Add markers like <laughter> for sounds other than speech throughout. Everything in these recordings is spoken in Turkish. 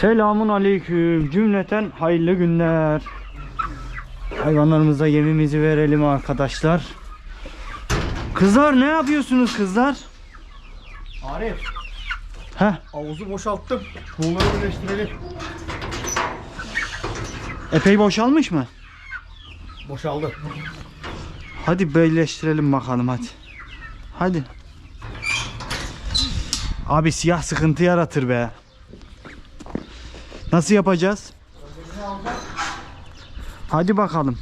Selamun aleyküm. Cümleten hayırlı günler. Hayvanlarımıza yemimizi verelim arkadaşlar. Kızlar ne yapıyorsunuz kızlar? Arif, Heh, havuzu boşalttım. Kuğuları birleştirelim. epey boşalmış mı? Boşaldı. Hadi birleştirelim bakalım hadi. Hadi. Abi siyah sıkıntı yaratır be. Nasıl yapacağız? Hadi bakalım.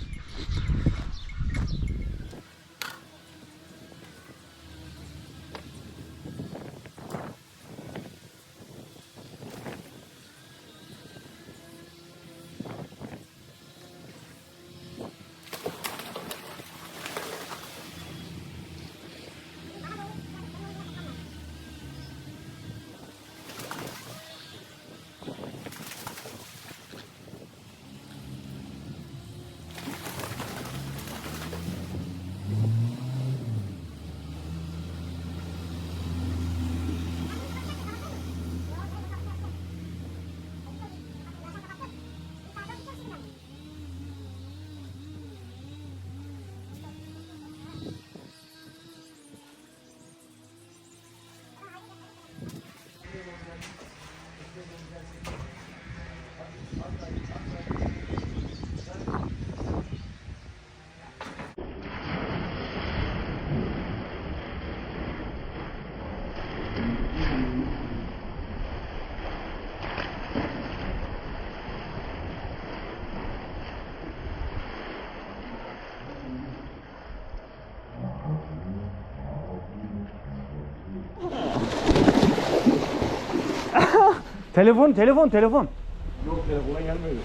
Telefon, telefon, telefon. Yok telefona gelmedi.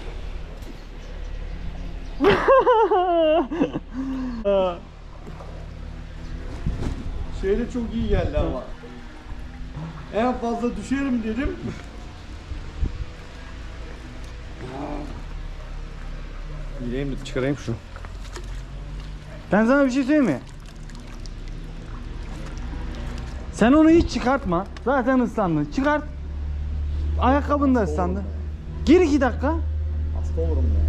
<laughs> şey de çok iyi geldi ama. En fazla düşerim dedim. Gireyim mi? Çıkarayım şunu. Ben sana bir şey söyleyeyim mi? Sen onu hiç çıkartma. Zaten ıslandın. Çıkart. Ayakkabın da ıslandı. Gir iki dakika. Hasta olurum ya.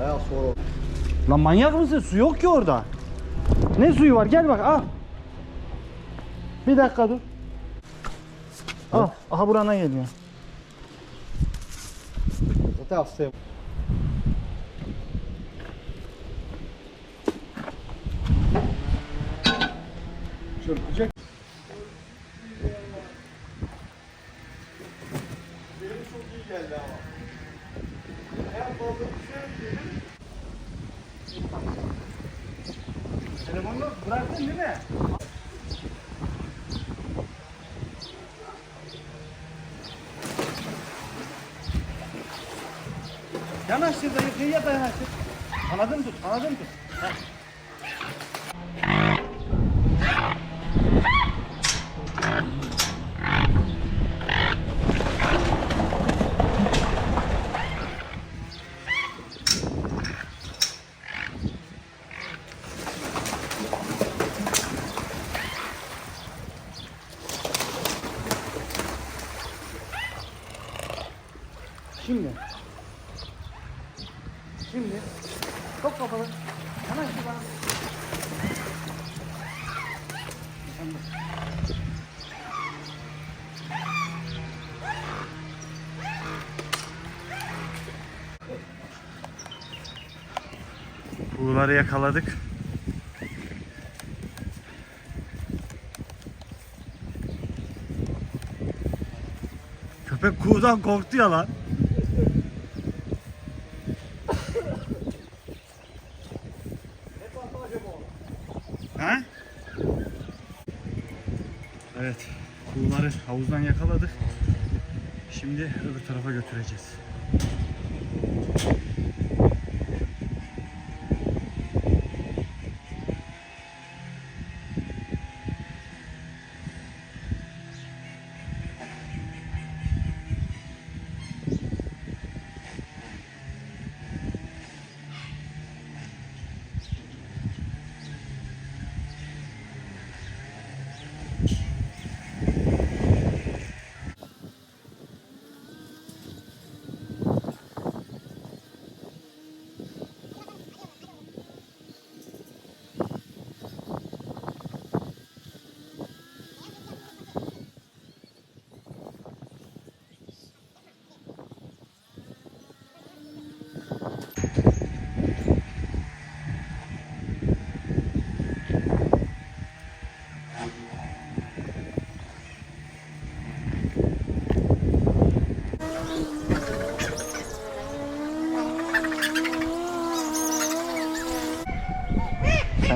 Bayağı soğuk. Lan manyak mısın? Su yok ki orada. Ne suyu var? Gel bak al. Bir dakika dur. Al. Aha burana geliyor. Zaten hastayım. Çırpacak. Benim çok iyi geldi ama. En fazla düşerim dedim. Telefonunu bıraktın değil mi? Yanaştır da da yanaştır. Anladın tut, anladın tut. Heh. Şimdi. Şimdi. Çok kapalı. Yanaştır bana. Sen dur. Kuğuları yakaladık. Köpek kuğudan korktu ya lan. Ha? Evet. Kuğuları havuzdan yakaladık. Şimdi öbür tarafa götüreceğiz.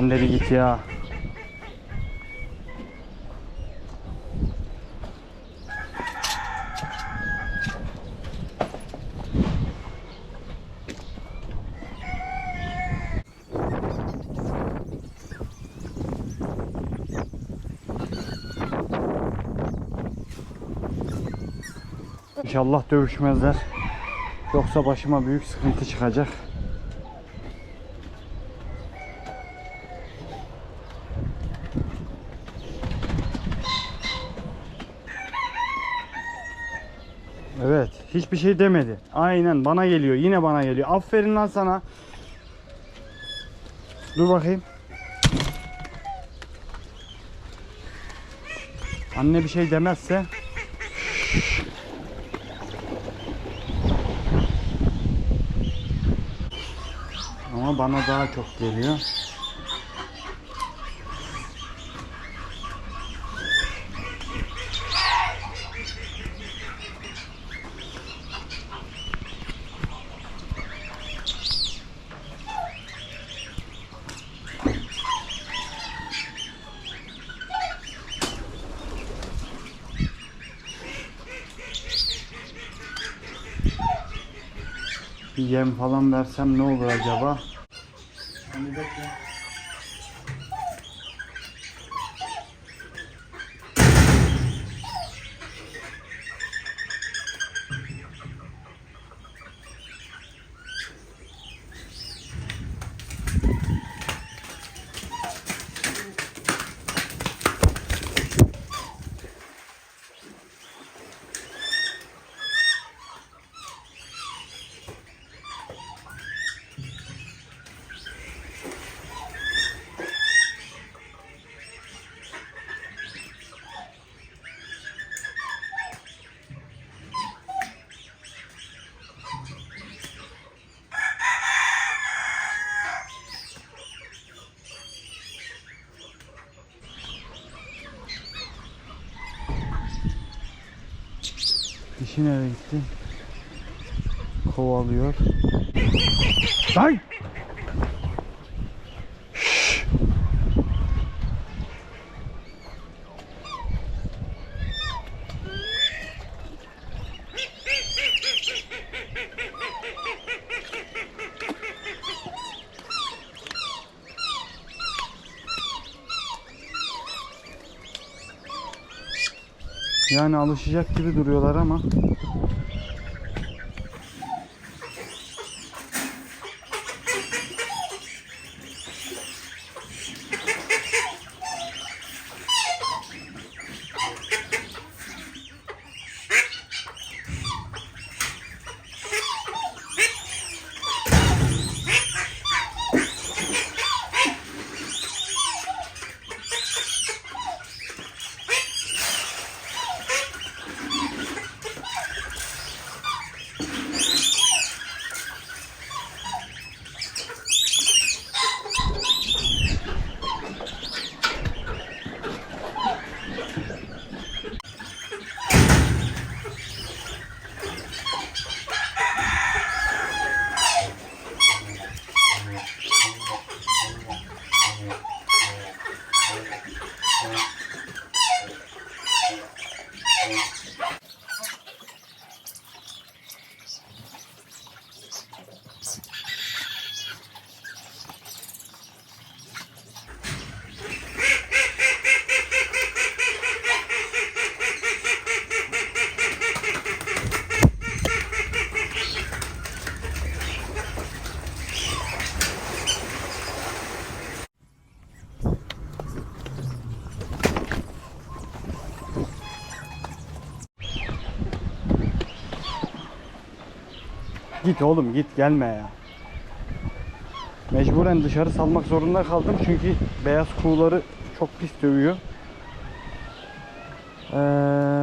Sen de bir git ya. İnşallah dövüşmezler. Yoksa başıma büyük sıkıntı çıkacak. Evet, hiçbir şey demedi. Aynen bana geliyor, yine bana geliyor. Aferin lan sana. Dur bakayım. Anne bir şey demezse Ama bana daha çok geliyor. Bir yem falan versem ne olur acaba? Hani bekle. Nereye gitti? Kovalıyor. Lan! Yani alışacak gibi duruyorlar ama Git oğlum git gelme ya. Mecburen dışarı salmak zorunda kaldım çünkü beyaz kuğuları çok pis dövüyor. Ee,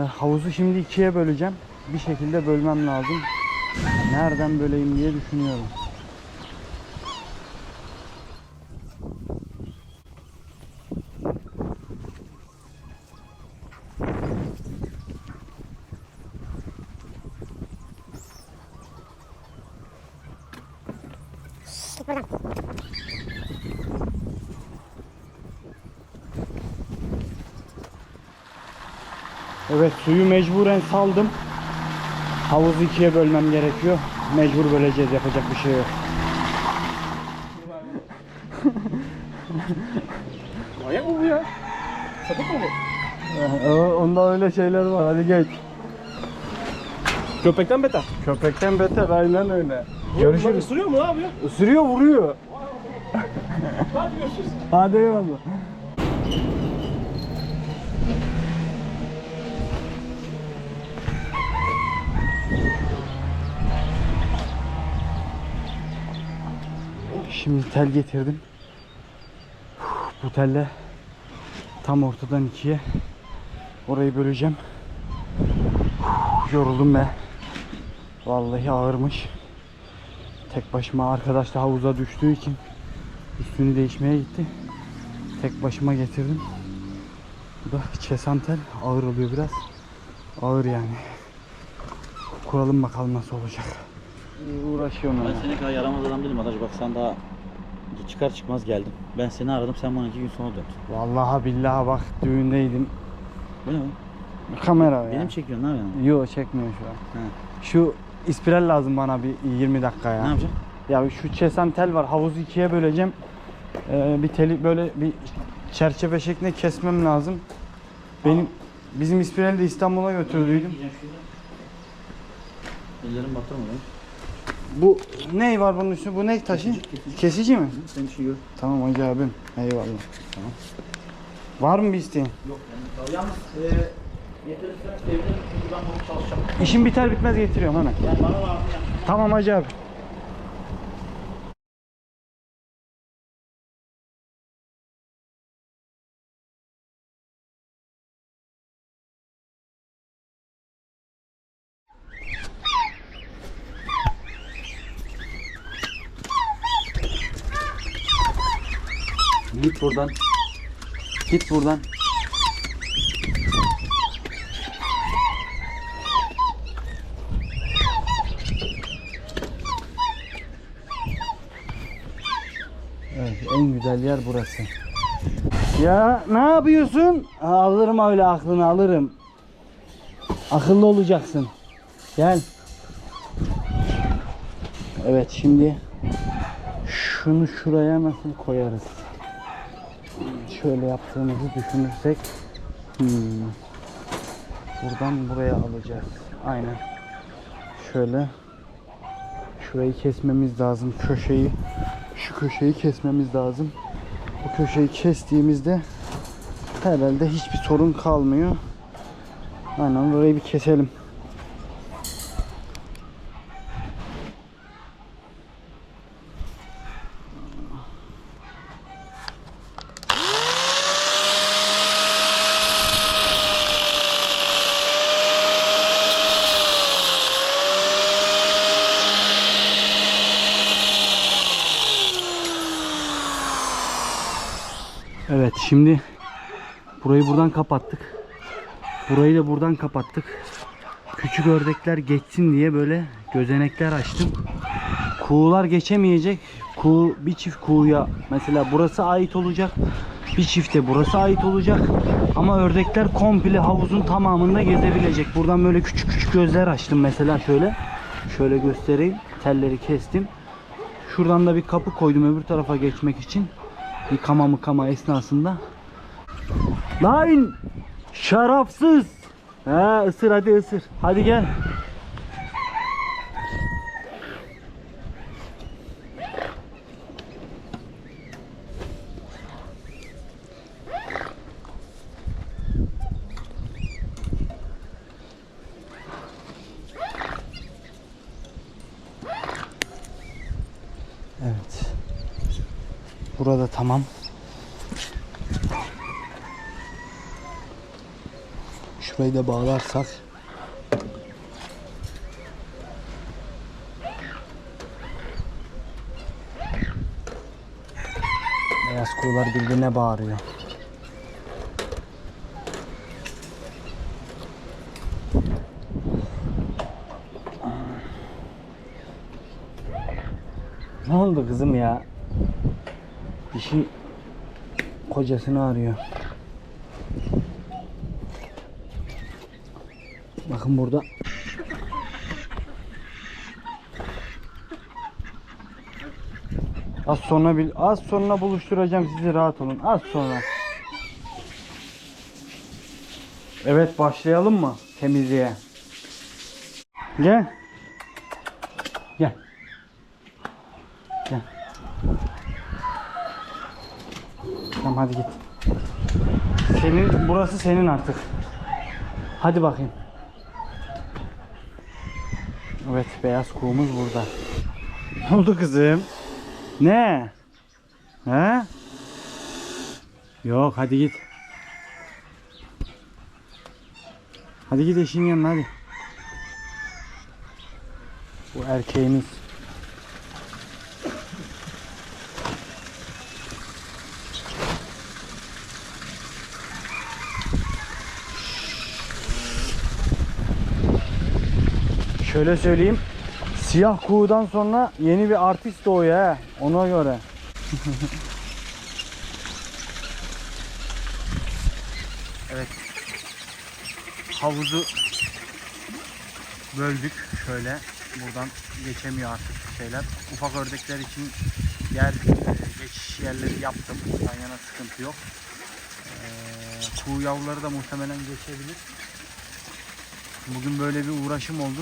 havuzu şimdi ikiye böleceğim. Bir şekilde bölmem lazım. Nereden böleyim diye düşünüyorum. Evet suyu mecburen saldım. Havuzu ikiye bölmem gerekiyor. Mecbur böleceğiz yapacak bir şey yok. <laughs> Manyak mı bu ya? Sapık mı bu? Onda öyle şeyler var hadi geç. Köpekten beter. Köpekten beter aynen öyle. Görüşürüz. ısırıyor mu abi? Isırıyor vuruyor. Hadi görüşürüz. Hadi eyvallah. Şimdi tel getirdim. Bu telle tam ortadan ikiye orayı böleceğim. Yoruldum be. Vallahi ağırmış. Tek başıma arkadaş da havuza düştüğü için üstünü değişmeye gitti. Tek başıma getirdim. Bu da çesantel ağır oluyor biraz. Ağır yani. Kuralım bakalım nasıl olacak. Uğraşıyorum Ben seni kadar yaramaz adam değilim Adaş. Bak sen daha çıkar çıkmaz geldin. Ben seni aradım sen bana iki gün sonra döndün. Vallahi billahi bak düğündeydim. Bu ne? Kamera ya. Benim çekiyorsun ne yapıyorsun? Yo çekmiyor şu an. He. Şu ispiral lazım bana bir 20 dakika ya. Ne yapacağım? Ya şu çesen tel var. Havuzu ikiye böleceğim. Ee, bir teli böyle bir çerçeve şeklinde kesmem lazım. Benim bizim ispirali de İstanbul'a götürdüydüm. Ellerim batırma lan. Bu ne var bunun üstünde? Bu ne taşı? Kesici mi? Sen işi gör. Tamam hacı abim. Eyvallah. Tamam. Var mı bir isteğin? Yok yani. Yalnız e, getirirsen çünkü ben bunu çalışacağım. İşim biter bitmez getiriyorum hemen. Yani bana lazım yani. Tamam hacı abi. Git buradan. Git buradan. Evet, en güzel yer burası. Ya ne yapıyorsun? Alırım öyle aklını alırım. Akıllı olacaksın. Gel. Evet şimdi şunu şuraya nasıl koyarız? Şöyle yaptığımızı düşünürsek hmm, buradan buraya alacağız. Aynen. Şöyle şurayı kesmemiz lazım köşeyi şu köşeyi kesmemiz lazım. Bu köşeyi kestiğimizde herhalde hiçbir sorun kalmıyor. Aynen burayı bir keselim. Evet şimdi burayı buradan kapattık. Burayı da buradan kapattık. Küçük ördekler geçsin diye böyle gözenekler açtım. Kuğular geçemeyecek. Kuğu bir çift kuğuya mesela burası ait olacak. Bir çifte burası ait olacak. Ama ördekler komple havuzun tamamında gezebilecek. Buradan böyle küçük küçük gözler açtım mesela şöyle. Şöyle göstereyim. Telleri kestim. Şuradan da bir kapı koydum öbür tarafa geçmek için yıkama mıkama esnasında. Lan şarapsız. Ha ısır hadi ısır. Hadi gel. Evet. Burada tamam. Da bağlarsak. Beyaz kuğular birbirine bağırıyor. Ne oldu kızım ya? Dişi kocasını arıyor. Bakın burada. Az sonra bil az sonra buluşturacağım sizi rahat olun. Az sonra. Evet başlayalım mı temizliğe? Gel. Gel. Gel. Tamam hadi git. Senin burası senin artık. Hadi bakayım. Evet beyaz kuğumuz burada. Ne oldu kızım? Ne? He? Yok hadi git. Hadi git eşinin yanına hadi. Bu erkeğimiz. Şöyle söyleyeyim. Siyah kuğudan sonra yeni bir artist doğuyor he. Ona göre. <laughs> evet. Havuzu böldük şöyle. Buradan geçemiyor artık şeyler. Ufak ördekler için yer e, geçiş yerleri yaptım. Yan yana sıkıntı yok. Ee, kuğu yavruları da muhtemelen geçebilir. Bugün böyle bir uğraşım oldu.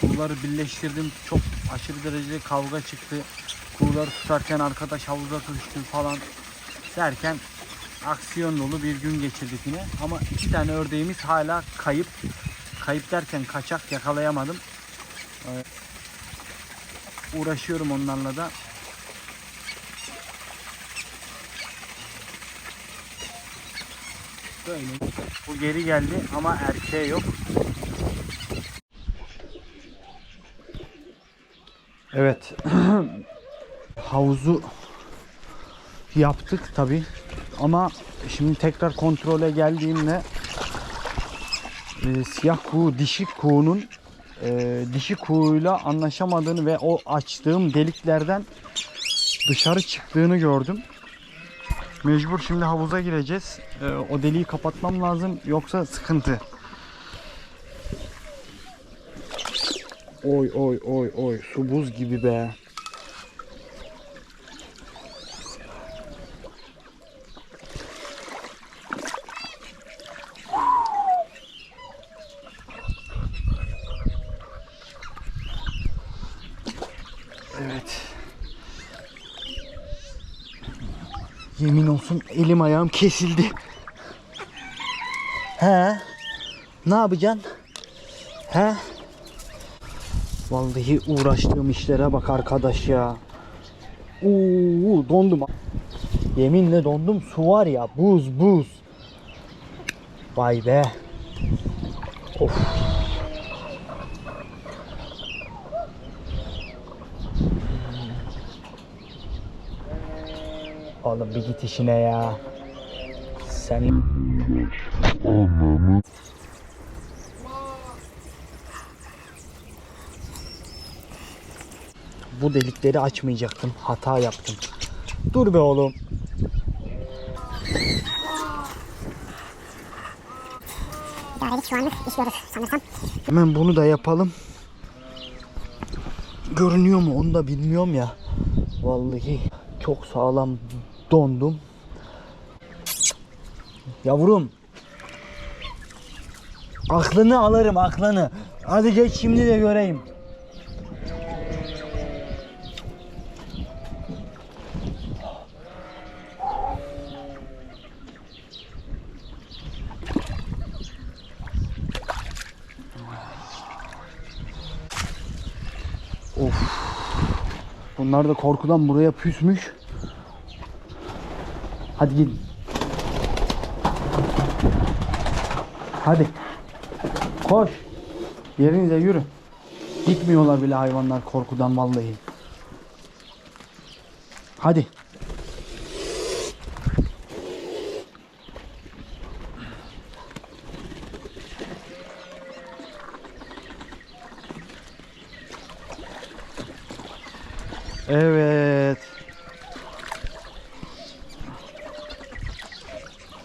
Kuğuları birleştirdim. Çok aşırı derecede kavga çıktı. Kuğuları tutarken arkadaş havuza düştü falan derken aksiyon dolu bir gün geçirdik yine. Ama iki tane ördeğimiz hala kayıp. Kayıp derken kaçak yakalayamadım. Ee, uğraşıyorum onlarla da. Böyle. Bu geri geldi ama erkeğe yok. Evet. <clears throat> Havuzu yaptık tabi. Ama şimdi tekrar kontrole geldiğimde e, siyah kuğu dişi kuğunun e, dişi kuğuyla anlaşamadığını ve o açtığım deliklerden dışarı çıktığını gördüm. Mecbur şimdi havuza gireceğiz. E, o deliği kapatmam lazım yoksa sıkıntı. Oy oy oy oy su buz gibi be. Evet. Yemin olsun elim ayağım kesildi. He? Ne yapacaksın? He? Vallahi uğraştığım işlere bak arkadaş ya. Uuu dondum. Yeminle dondum. Su var ya buz buz. Vay be. Of. Oğlum bir git işine ya. Sen bu delikleri açmayacaktım. Hata yaptım. Dur be oğlum. Hemen bunu da yapalım. Görünüyor mu onu da bilmiyorum ya. Vallahi çok sağlam dondum. Yavrum. Aklını alırım aklını. Hadi geç şimdi de göreyim. Of. Bunlar da korkudan buraya püsmüş. Hadi gidin. Hadi. Koş. Yerinize yürü. Gitmiyorlar bile hayvanlar korkudan vallahi. Hadi. Evet.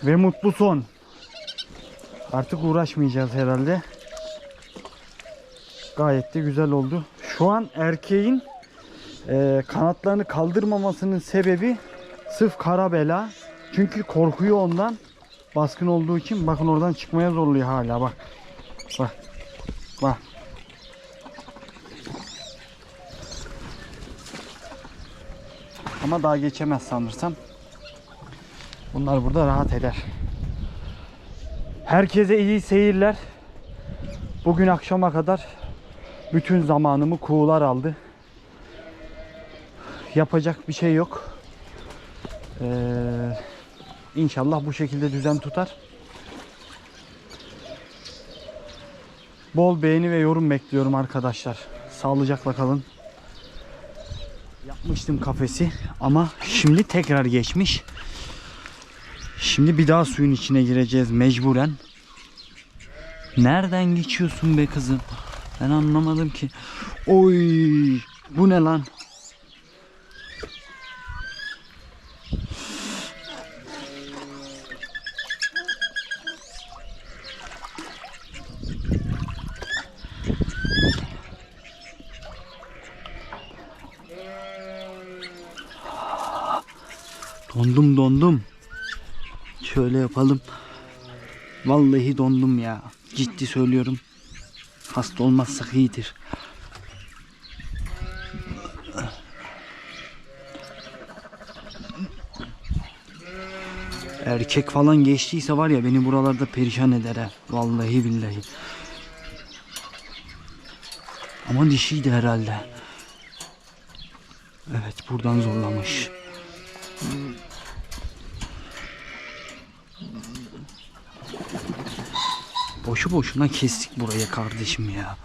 Ve mutlu son. Artık uğraşmayacağız herhalde. Gayet de güzel oldu. Şu an erkeğin e, kanatlarını kaldırmamasının sebebi sırf kara bela. Çünkü korkuyor ondan. Baskın olduğu için bakın oradan çıkmaya zorluyor hala bak. Bak. Bak. Ama daha geçemez sanırsam. Bunlar burada rahat eder. Herkese iyi seyirler. Bugün akşama kadar bütün zamanımı kuğular aldı. Yapacak bir şey yok. Ee, inşallah bu şekilde düzen tutar. Bol beğeni ve yorum bekliyorum arkadaşlar. Sağlıcakla kalın. Yapmıştım kafesi ama şimdi tekrar geçmiş. Şimdi bir daha suyun içine gireceğiz mecburen. Nereden geçiyorsun be kızım? Ben anlamadım ki. Oy, bu ne lan? Dondum dondum. Şöyle yapalım. Vallahi dondum ya. Ciddi söylüyorum. Hasta olmazsak iyidir. Erkek falan geçtiyse var ya beni buralarda perişan eder ha. Vallahi billahi. Ama dişiydi herhalde. Evet buradan zorlamış. Boşu boşuna kestik burayı kardeşim ya.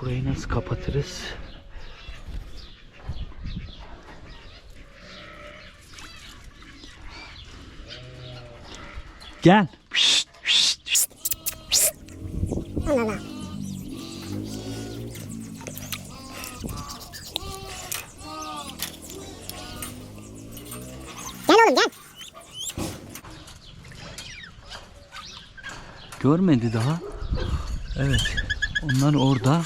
Burayı nasıl kapatırız? Gel. Şşt, şşt, şşt. Allah Allah. Görmedi daha. Evet. Onlar orada.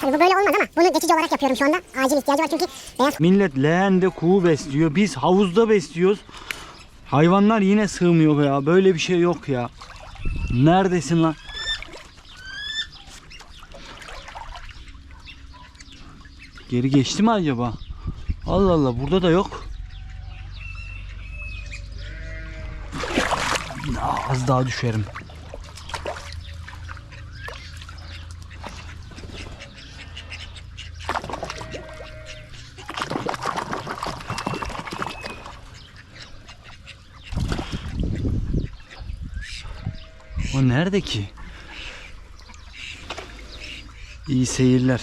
Tabii bu böyle olmaz ama bunu geçici olarak yapıyorum şu anda. Acil ihtiyacı var çünkü beyaz Millet leğende kuğu besliyor. Biz havuzda besliyoruz. Hayvanlar yine sığmıyor ya. Böyle bir şey yok ya. Neredesin lan? Geri geçti mi acaba? Allah Allah burada da yok. Az daha düşerim. O nerede ki? İyi seyirler.